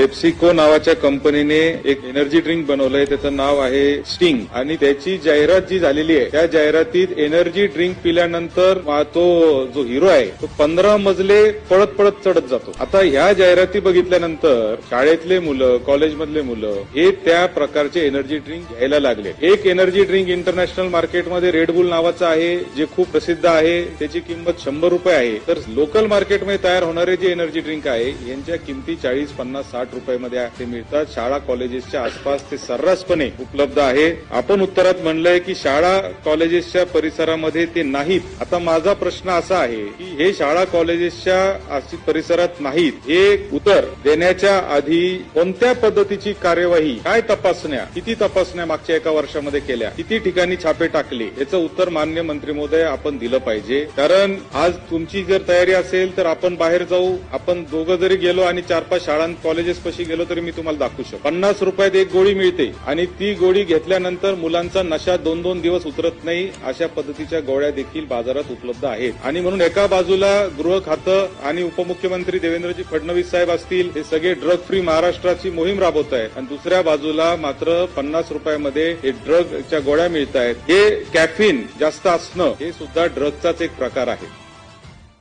PepsiCo नावाच्या कंपनीने एक एनर्जी ड्रिंक बनवलंय. त्याचं नाव आहे स्टिंग आणि त्याची जाहिरात जी झालेली आहे त्या जाहिरातीत एनर्जी ड्रिंक पिल्यानंतर तो जो हिरो आहे तो पंधरा मजले पळत पळत चढत जातो. आता ह्या जाहिराती बघितल्यानंतर शाळेतले मुलं कॉलेजमधले मुलं हे त्या प्रकारचे एनर्जी ड्रिंक घ्यायला लागले. एक एनर्जी ड्रिंक इंटरनॅशनल मार्केटमध्ये रेडबुल नावाचं आहे जे खूप प्रसिद्ध आहे. त्याची किंमत शंभर रुपये आहे. तर लोकल मार्केटमध्ये तयार होणारे जे एनर्जी ड्रिंक आहे यांच्या किमती चाळीस पन्नास साठ रुपयामध्ये ते मिळतात. शाळा कॉलेजेसच्या आसपास ते सर्रासपणे उपलब्ध आहे. आपण उत्तरात म्हणलंय की शाळा कॉलेजेसच्या परिसरामध्ये ते नाहीत. आता माझा प्रश्न असा आहे की हे शाळा कॉलेजेसच्या परिसरात नाहीत. हे उत्तर देण्याच्या आधी कोणत्या पद्धतीची कार्यवाही काय तपासण्या किती तपासण्या मागच्या एका वर्षामध्ये केल्या किती ठिकाणी छापे टाकले याचं उत्तर मान्य मंत्री महोदय आपण दिलं पाहिजे. कारण आज तुमची जर तयारी असेल तर आपण बाहेर जाऊ. आपण दोघं जरी गेलो आणि चार पाच शाळां कॉलेजेस पशी गेलो तरी मी तुम्हाला दाखवू शकतो. पन्नास रुपयात एक गोळी मिळते आणि ती गोळी घेतल्यानंतर मुलांचा नशा दोन दोन दिवस उतरत नाही अशा पद्धतीच्या गोळ्या देखील बाजारात उपलब्ध आहेत. आणि म्हणून एका बाजूला गृह खातं आणि उपमुख्यमंत्री देवेंद्रजी फडणवीस साहेब असतील हे सगळे ड्रग फ्री महाराष्ट्राची मोहीम राबवत आहेत. आणि दुसऱ्या बाजूला मात्र पन्नास रुपयामध्ये हे ड्रगच्या गोळ्या मिळत आहेत हे कॅफिन जास्त असणं हे सुद्धा ड्रगचाच एक प्रकार आहे.